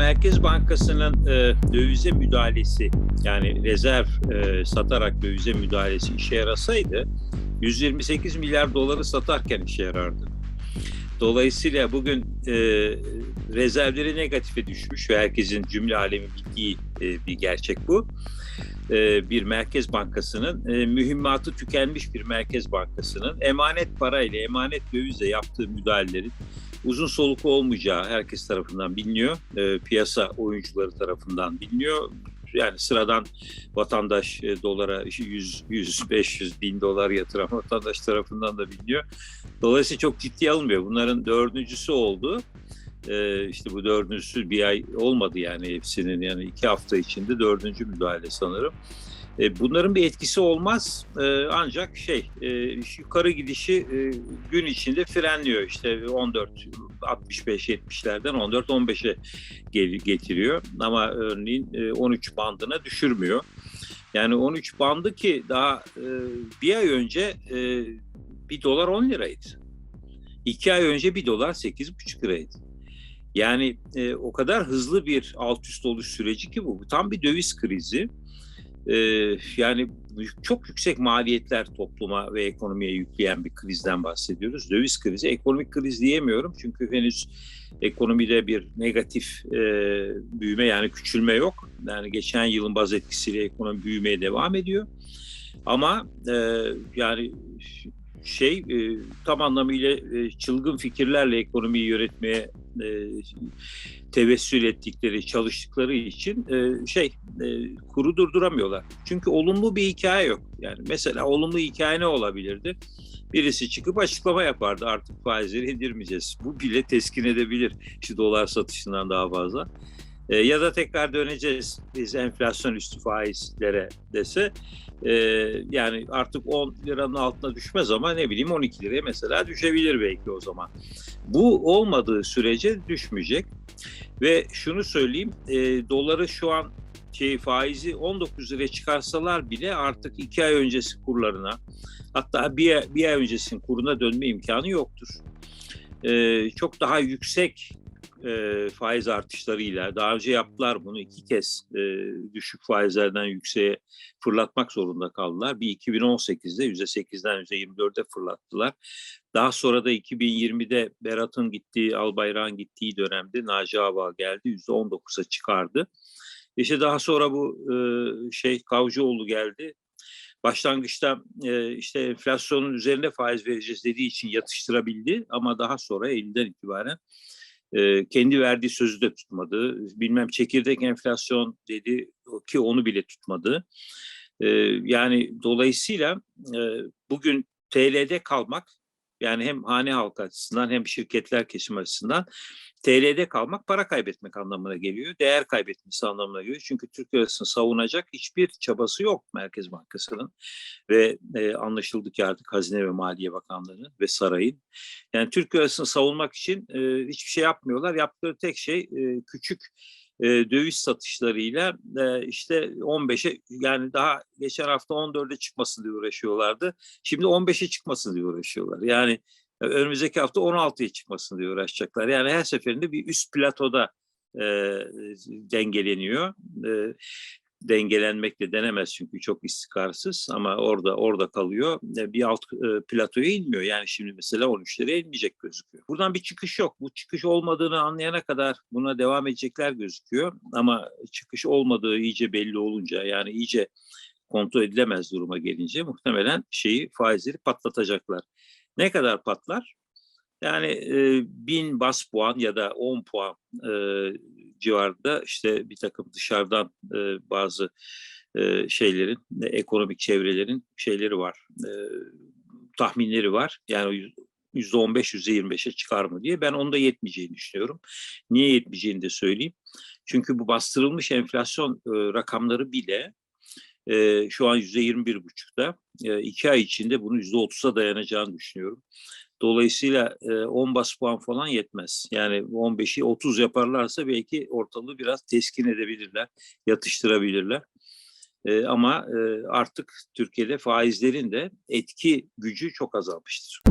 Merkez Bankası'nın e, dövize müdahalesi yani rezerv e, satarak dövize müdahalesi işe yarasaydı 128 milyar doları satarken işe yarardı. Dolayısıyla bugün e, rezervleri negatife düşmüş ve herkesin cümle alemi bildiği e, bir gerçek bu. E, bir merkez bankasının e, mühimmatı tükenmiş bir merkez bankasının emanet parayla, emanet dövizle yaptığı müdahalelerin uzun soluklu olmayacağı herkes tarafından biliniyor. E, piyasa oyuncuları tarafından biliniyor. Yani sıradan vatandaş e, dolara 100, 100, 500 bin dolar yatıran vatandaş tarafından da biliniyor. Dolayısıyla çok ciddi alınmıyor. Bunların dördüncüsü oldu. E, işte bu dördüncüsü bir ay olmadı yani hepsinin yani iki hafta içinde dördüncü müdahale sanırım. E, bunların bir etkisi olmaz e, ancak şey e, yukarı gidişi gün içinde frenliyor işte 14 65 70'lerden 14 15'e getiriyor ama örneğin e, 13 bandına düşürmüyor. Yani 13 bandı ki daha bir ay önce bir dolar 10 liraydı. İki ay önce bir dolar 8,5 liraydı. Yani e, o kadar hızlı bir alt üst oluş süreci ki bu. Tam bir döviz krizi. E, yani çok yüksek maliyetler topluma ve ekonomiye yükleyen bir krizden bahsediyoruz. Döviz krizi, ekonomik kriz diyemiyorum çünkü henüz ekonomide bir negatif e, büyüme yani küçülme yok. Yani geçen yılın baz etkisiyle ekonomi büyümeye devam ediyor. Ama e, yani şey e, tam anlamıyla e, çılgın fikirlerle ekonomiyi yönetmeye e, tevessül ettikleri, çalıştıkları için e, şey e, kuru durduramıyorlar. Çünkü olumlu bir hikaye yok. Yani mesela olumlu hikaye ne olabilirdi? Birisi çıkıp açıklama yapardı artık faizleri indirmeyeceğiz. Bu bile teskin edebilir şu dolar satışından daha fazla. E, ya da tekrar döneceğiz biz enflasyon üstü faizlere dese e, yani artık 10 liranın altına düşmez ama ne bileyim 12 liraya mesela düşebilir belki o zaman. Bu olmadığı sürece düşmeyecek ve şunu söyleyeyim e, doları şu an şey faizi 19 liraya çıkarsalar bile artık 2 ay öncesi kurlarına hatta bir, bir ay öncesinin kuruna dönme imkanı yoktur. Ee, çok daha yüksek e, faiz artışlarıyla daha önce yaptılar bunu iki kez e, düşük faizlerden yükseğe fırlatmak zorunda kaldılar. Bir 2018'de %8'den %24'e fırlattılar. Daha sonra da 2020'de Berat'ın gittiği, Albayrak'ın gittiği dönemde Naci Ağbağ geldi %19'a çıkardı. İşte daha sonra bu e, şey Kavcıoğlu geldi. Başlangıçta e, işte enflasyonun üzerinde faiz vereceğiz dediği için yatıştırabildi ama daha sonra Eylül'den itibaren e, kendi verdiği sözü de tutmadı. Bilmem çekirdek enflasyon dedi ki onu bile tutmadı. E, yani dolayısıyla e, bugün TL'de kalmak yani hem hane halkı açısından hem şirketler kesim açısından TL'de kalmak para kaybetmek anlamına geliyor. Değer kaybetmesi anlamına geliyor. Çünkü Türk lirasını savunacak hiçbir çabası yok Merkez Bankası'nın. Ve e, anlaşıldı ki artık Hazine ve Maliye Bakanlığı'nın ve sarayın. Yani Türk lirasını savunmak için e, hiçbir şey yapmıyorlar. Yaptıkları tek şey e, küçük e, döviz satışlarıyla e, işte 15'e yani daha geçen hafta 14'e çıkmasın diye uğraşıyorlardı. Şimdi 15'e çıkmasın diye uğraşıyorlar. Yani e, önümüzdeki hafta 16'ya çıkmasın diye uğraşacaklar. Yani her seferinde bir üst platoda e, dengeleniyor. E, dengelenmek de denemez çünkü çok istikrarsız ama orada orada kalıyor. E, bir alt e, platoya inmiyor. Yani şimdi mesela 13'lere inmeyecek gözüküyor. Buradan bir çıkış yok. Bu çıkış olmadığını anlayana kadar buna devam edecekler gözüküyor. Ama çıkış olmadığı iyice belli olunca yani iyice kontrol edilemez duruma gelince muhtemelen şeyi faizleri patlatacaklar. Ne kadar patlar? Yani e, bin bas puan ya da 10 puan e, civarında işte bir takım dışarıdan e, bazı e, şeylerin, e, ekonomik çevrelerin şeyleri var, e, tahminleri var. Yani %15, %25'e çıkar mı diye. Ben onda yetmeyeceğini düşünüyorum. Niye yetmeyeceğini de söyleyeyim. Çünkü bu bastırılmış enflasyon e, rakamları bile e, şu an %21,5'da. E, iki ay içinde bunu %30'a dayanacağını düşünüyorum. Dolayısıyla e, 10 bas puan falan yetmez. Yani 15'i 30 yaparlarsa belki ortalığı biraz teskin edebilirler, yatıştırabilirler. E, ama e, artık Türkiye'de faizlerin de etki gücü çok azalmıştır.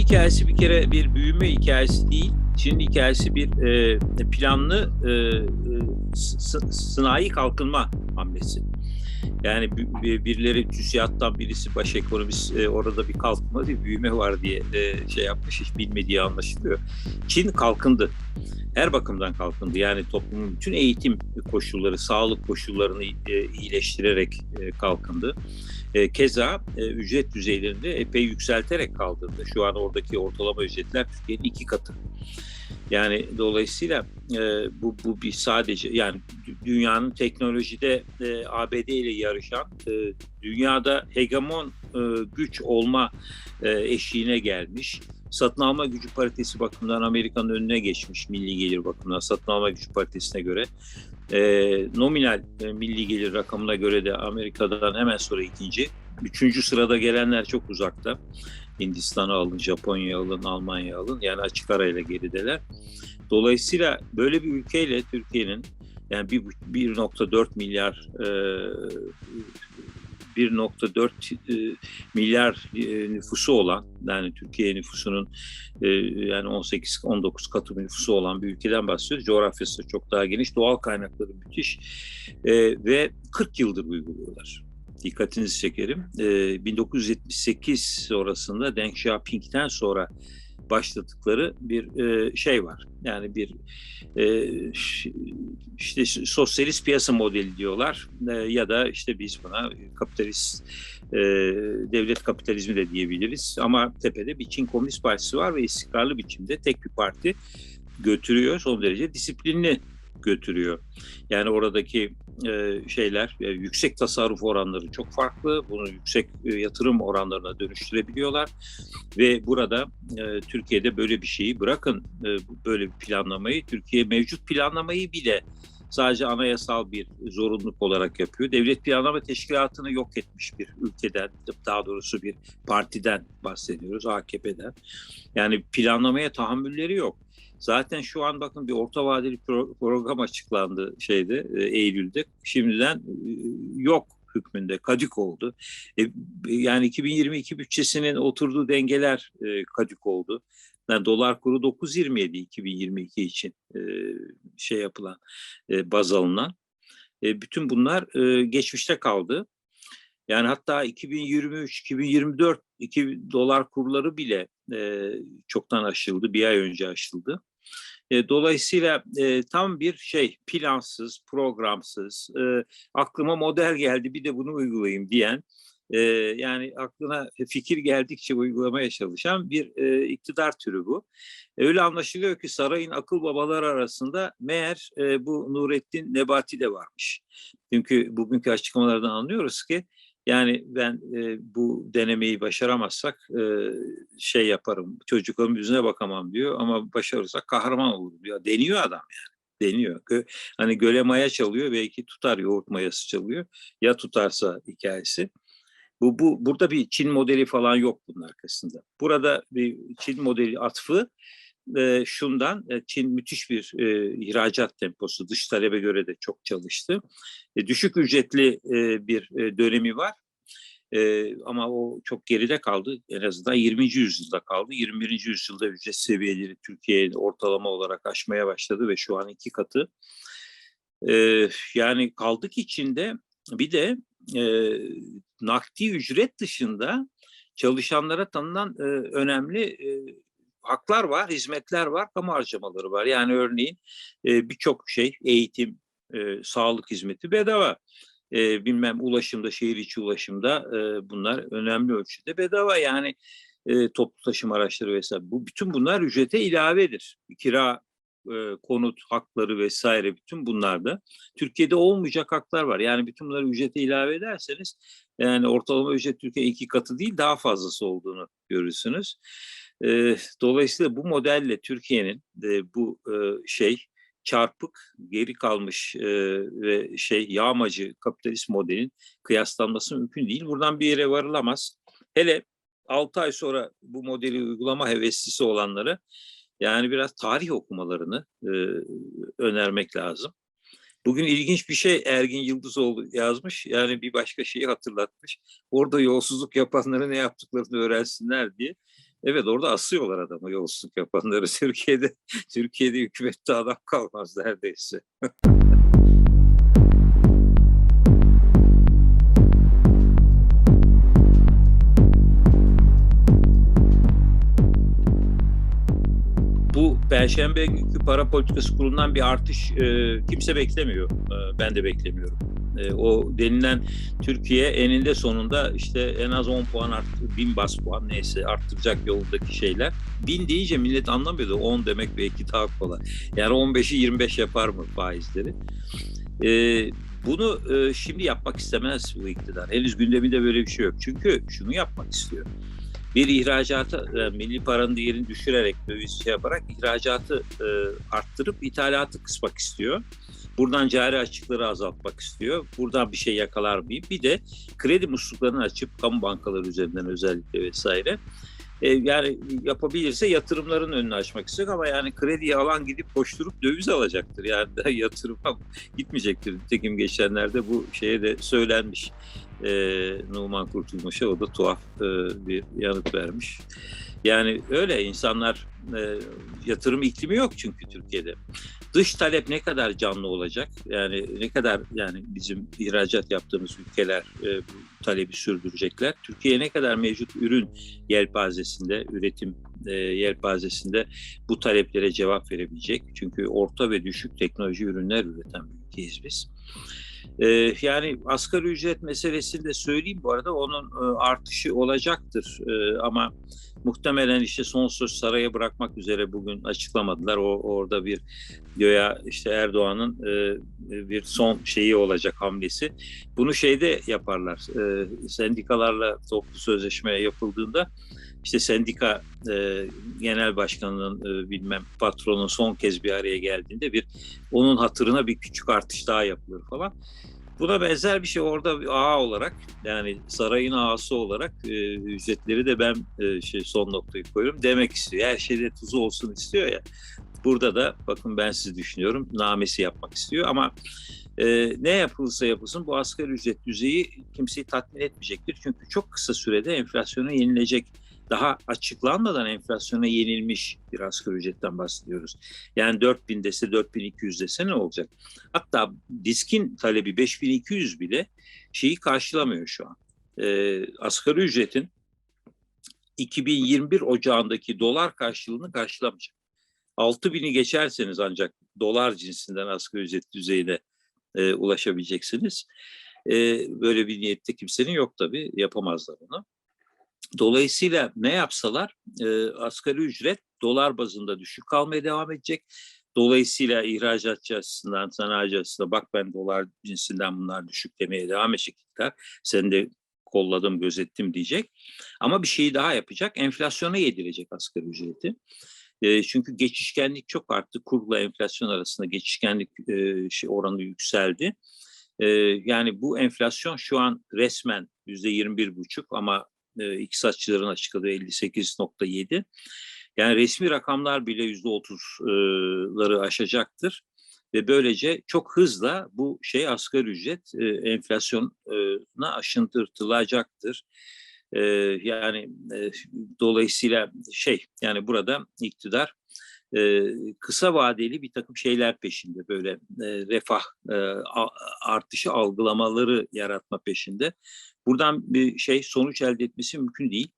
Hikayesi bir kere bir büyüme hikayesi değil. Çin'in hikayesi bir e, planlı e, e, sınai kalkınma hamlesi. Yani bi- birileri TÜSİAD'dan birisi baş ekonomist e, orada bir kalkınma değil büyüme var diye e, şey yapmış hiç bilmediği anlaşılıyor. Çin kalkındı. Her bakımdan kalkındı. Yani toplumun bütün eğitim koşulları, sağlık koşullarını e, iyileştirerek kalkındı. Keza ücret düzeylerini epey yükselterek kaldırdı. Şu an oradaki ortalama ücretler Türkiye'nin iki katı. Yani dolayısıyla e, bu, bu bir sadece yani dü- dünyanın teknolojide e, ABD ile yarışan e, dünyada hegemon e, güç olma e, eşiğine gelmiş. Satın alma gücü paritesi bakımından Amerika'nın önüne geçmiş milli gelir bakımından satın alma gücü paritesine göre. E, nominal e, milli gelir rakamına göre de Amerika'dan hemen sonra ikinci. Üçüncü sırada gelenler çok uzakta. Hindistan'ı alın, Japonya'yı alın, Almanya'yı alın. Yani açık arayla gerideler. Dolayısıyla böyle bir ülkeyle Türkiye'nin yani bir- 1.4 milyar e, 1.4 e, milyar e, nüfusu olan yani Türkiye nüfusunun e, yani 18-19 katı nüfusu olan bir ülkeden bahsediyoruz. Coğrafyası çok daha geniş, doğal kaynakları müthiş E, ve 40 yıldır uyguluyorlar. Dikkatinizi çekerim. E, 1978 sonrasında Deng Xiaoping'den sonra başladıkları bir e, şey var. Yani bir e, işte sosyalist piyasa modeli diyorlar E, ya da işte biz buna kapitalist e, devlet kapitalizmi de diyebiliriz. Ama tepede bir Çin Komünist Partisi var ve istikrarlı biçimde tek bir parti götürüyor. Son derece disiplinli götürüyor. Yani oradaki e, şeyler e, yüksek tasarruf oranları çok farklı. Bunu yüksek e, yatırım oranlarına dönüştürebiliyorlar ve burada e, Türkiye'de böyle bir şeyi bırakın e, böyle bir planlamayı Türkiye mevcut planlamayı bile sadece anayasal bir zorunluluk olarak yapıyor. Devlet Planlama Teşkilatı'nı yok etmiş bir ülkeden, daha doğrusu bir partiden bahsediyoruz, AKP'den. Yani planlamaya tahammülleri yok. Zaten şu an bakın bir orta vadeli pro- program açıklandı şeyde e, Eylül'de. Şimdiden e, yok hükmünde kadük oldu. E, yani 2022 bütçesinin oturduğu dengeler e, kadük oldu. Yani dolar kuru 9.27 2022 için e, şey yapılan e, baz alınan. E, bütün bunlar e, geçmişte kaldı. Yani hatta 2023, 2024 iki dolar kurları bile e, çoktan aşıldı, bir ay önce aşıldı. E, dolayısıyla e, tam bir şey plansız, programsız, e, aklıma model geldi bir de bunu uygulayayım diyen, e, yani aklına fikir geldikçe uygulamaya çalışan bir e, iktidar türü bu. Öyle anlaşılıyor ki sarayın akıl babaları arasında meğer e, bu Nurettin Nebati de varmış. Çünkü bugünkü açıklamalardan anlıyoruz ki yani ben e, bu denemeyi başaramazsak e, şey yaparım, çocukların yüzüne bakamam diyor ama başarırsak kahraman olurum diyor. Deniyor adam yani, deniyor. Hani göle maya çalıyor, belki tutar yoğurt mayası çalıyor. Ya tutarsa hikayesi. Bu, bu burada bir Çin modeli falan yok bunun arkasında. Burada bir Çin modeli atfı e, şundan e, Çin müthiş bir e, ihracat temposu dış talebe göre de çok çalıştı. E, düşük ücretli e, bir e, dönemi var. E, ama o çok geride kaldı. En azından 20. yüzyılda kaldı. 21. yüzyılda ücret seviyeleri Türkiye'de ortalama olarak aşmaya başladı ve şu an iki katı. E, yani kaldık içinde bir de e, nakdi ücret dışında çalışanlara tanınan e, önemli e, haklar var, hizmetler var, kamu harcamaları var. Yani örneğin e, birçok şey, eğitim, e, sağlık hizmeti bedava. E, bilmem ulaşımda, şehir içi ulaşımda e, bunlar önemli ölçüde bedava. Yani e, toplu taşıma araçları vesaire. Bu bütün bunlar ücrete ilavedir. Kira, e, konut hakları vesaire bütün bunlarda Türkiye'de olmayacak haklar var. Yani bütün bunları ücrete ilave ederseniz yani ortalama ücret Türkiye iki katı değil daha fazlası olduğunu görürsünüz. E, dolayısıyla bu modelle Türkiye'nin e, bu e, şey çarpık, geri kalmış e, ve şey yağmacı kapitalist modelin kıyaslanması mümkün değil. Buradan bir yere varılamaz. Hele 6 ay sonra bu modeli uygulama heveslisi olanları yani biraz tarih okumalarını e, önermek lazım. Bugün ilginç bir şey Ergin Yıldızoğlu yazmış. Yani bir başka şeyi hatırlatmış. Orada yolsuzluk yapanları ne yaptıklarını öğrensinler diye. Evet orada asıyorlar adamı yolsuzluk yapanları. Türkiye'de Türkiye'de hükümette adam kalmaz neredeyse. Bu Perşembe günkü para politikası kurulundan bir artış e, kimse beklemiyor. E, ben de beklemiyorum. E, o denilen Türkiye eninde sonunda işte en az 10 puan arttı, 1000 bas puan neyse arttıracak yolundaki şeyler. 1000 deyince millet anlamıyordu. 10 demek belki daha kolay. Yani 15'i 25 yapar mı faizleri? E, bunu e, şimdi yapmak istemez bu iktidar. Henüz gündeminde böyle bir şey yok. Çünkü şunu yapmak istiyor bir ihracatı yani milli paranın değerini düşürerek döviz şey yaparak ihracatı e, arttırıp ithalatı kısmak istiyor. Buradan cari açıkları azaltmak istiyor. Buradan bir şey yakalar mıyım? Bir de kredi musluklarını açıp kamu bankaları üzerinden özellikle vesaire. E, yani yapabilirse yatırımların önünü açmak istiyor ama yani krediyi alan gidip koşturup döviz alacaktır. Yani daha yatırıma gitmeyecektir. Nitekim geçenlerde bu şeye de söylenmiş e, Numan Kurtulmuş'a o da tuhaf e, bir yanıt vermiş. Yani öyle insanlar e, yatırım iklimi yok çünkü Türkiye'de. Dış talep ne kadar canlı olacak? Yani ne kadar yani bizim ihracat yaptığımız ülkeler e, bu talebi sürdürecekler? Türkiye ne kadar mevcut ürün yelpazesinde, üretim e, yelpazesinde bu taleplere cevap verebilecek? Çünkü orta ve düşük teknoloji ürünler üreten bir ülkeyiz biz. Yani asgari ücret meselesini de söyleyeyim bu arada onun e, artışı olacaktır e, ama muhtemelen işte son söz saraya bırakmak üzere bugün açıklamadılar. O orada bir göya işte Erdoğan'ın e, bir son şeyi olacak hamlesi. Bunu şeyde yaparlar. E, sendikalarla toplu sözleşme yapıldığında işte sendika e, genel başkanının e, bilmem patronun son kez bir araya geldiğinde bir onun hatırına bir küçük artış daha yapılır falan. Buna benzer bir şey orada bir ağa olarak yani sarayın ağası olarak e, ücretleri de ben e, şey son noktayı koyuyorum demek istiyor. Her şeyde tuzu olsun istiyor ya. Burada da bakın ben sizi düşünüyorum namesi yapmak istiyor ama e, ne yapılırsa yapılsın bu asgari ücret düzeyi kimseyi tatmin etmeyecektir. Çünkü çok kısa sürede enflasyona yenilecek daha açıklanmadan enflasyona yenilmiş bir asgari ücretten bahsediyoruz. Yani 4000 dese 4200 dese ne olacak? Hatta diskin talebi 5200 bile şeyi karşılamıyor şu an. Ee, asgari ücretin 2021 ocağındaki dolar karşılığını karşılamayacak. 6000'i geçerseniz ancak dolar cinsinden asgari ücret düzeyine e, ulaşabileceksiniz. E, böyle bir niyette kimsenin yok tabii yapamazlar onu. Dolayısıyla ne yapsalar e, asgari ücret dolar bazında düşük kalmaya devam edecek. Dolayısıyla ihracatçı açısından, sanayici açısından bak ben dolar cinsinden bunlar düşük demeye devam edecekler. Sen de kolladım, gözettim diyecek. Ama bir şeyi daha yapacak. Enflasyona yedirecek asgari ücreti. E, çünkü geçişkenlik çok arttı. Kurla enflasyon arasında geçişkenlik e, şey oranı yükseldi. E, yani bu enflasyon şu an resmen yüzde 21 buçuk ama e, iktisatçıların açıkladığı 58.7. Yani resmi rakamlar bile %30'ları aşacaktır. Ve böylece çok hızla bu şey asgari ücret e, enflasyona aşındırtılacaktır. E, yani e, dolayısıyla şey yani burada iktidar e, kısa vadeli bir takım şeyler peşinde böyle e, refah e, artışı algılamaları yaratma peşinde. Buradan bir şey sonuç elde etmesi mümkün değil.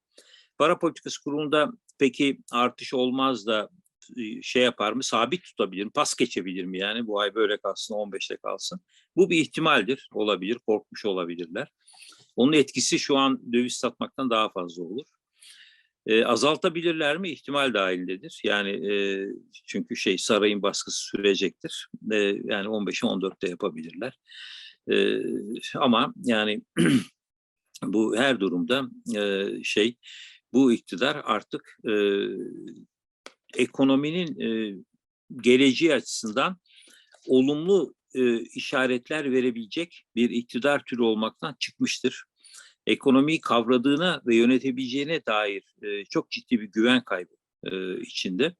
Para politikası kurulunda peki artış olmaz da şey yapar mı? Sabit tutabilir mi? Pas geçebilir mi yani? Bu ay böyle kalsın, 15'te kalsın. Bu bir ihtimaldir. Olabilir. Korkmuş olabilirler. Onun etkisi şu an döviz satmaktan daha fazla olur. E, azaltabilirler mi? İhtimal dahilindedir. Yani e, çünkü şey sarayın baskısı sürecektir. E, yani 15'i 14'te yapabilirler. E, ama yani bu her durumda e, şey bu iktidar artık e, ekonominin e, geleceği açısından olumlu e, işaretler verebilecek bir iktidar türü olmaktan çıkmıştır. Ekonomiyi kavradığına ve yönetebileceğine dair e, çok ciddi bir güven kaybı e, içinde.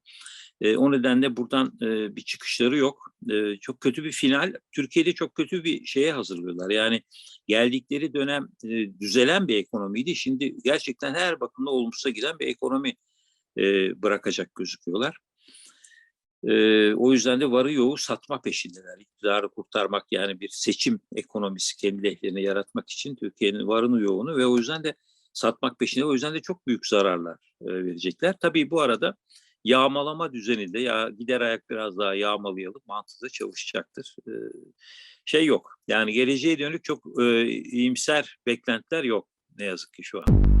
E, o nedenle buradan e, bir çıkışları yok. E, çok kötü bir final. Türkiye'de çok kötü bir şeye hazırlıyorlar. Yani geldikleri dönem e, düzelen bir ekonomiydi. Şimdi gerçekten her bakımda olumsuza giden bir ekonomi e, bırakacak gözüküyorlar. E, o yüzden de varı yoğu satma peşindeler. İktidarı kurtarmak yani bir seçim ekonomisi kendi lehlerine yaratmak için Türkiye'nin varını yoğunu ve o yüzden de satmak peşinde. O yüzden de çok büyük zararlar e, verecekler. Tabii bu arada yağmalama düzeninde ya gider ayak biraz daha yağmalayalım mantığı çalışacaktır. Şey yok. Yani geleceğe dönük çok e, iyimser beklentiler yok ne yazık ki şu an.